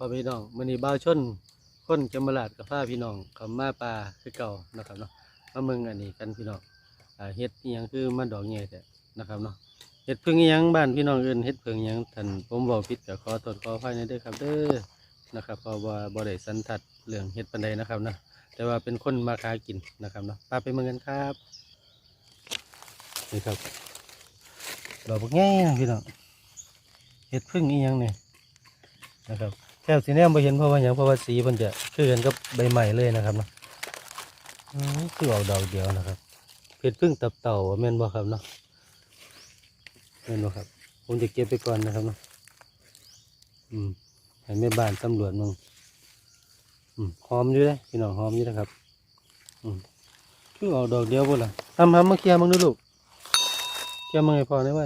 พอพี่น้องมื้อนี้บ่าวชนคนจำลาดกับพาพี่น้องเขามาป่าคือเก่านะครับเนาะมาเมืองอันนี้กันพี่น้องเฮ็ดยังคือมันดอกใหญ่แท้นะครับเนาะเฮ็ดเพิ่งยังบ้านพี่น้องอิ้นเฮ็ดเพิ่งยังท่านผมเว้าผิดก็ขอโทษขออภัยในเด้อครับเด้อนะครับพราว่าบ่ได้สันทัดเรื่องเฮ็ดปานใดนะครับนะแต่ว่าเป็นคนมาค้ากินนะครับเนาะพาไปเมืองกันครับนี่ครับดอกบักแง่พี่น้องเฮ็ดเพิ่งอีหยังเนี่ยนะครับ แทบสีแนมไปเห็นเพราะว่าอย่างเพราะว่าสีมันจะคือกันกับใบใหม่เลยนะครับเนาะอืมคือเอาดอกเดียวนะครับเพชรพึ่งตับเต่าว่าแม่นบ่ครับเนาะแม่นบ่ครับ ผมจะเก็บไปก่อนนะครับเนาะอืมให้แม่บ้านตำรวจมึงอืมหอมอยู่เลยพี่น้องหอมอยู่นะครับ อืมคือเอาดอกเดียวบ่ล่ะทำทำมาเคลียร์มึงดูลูกเคลียร์มึงให้พอได้ไหม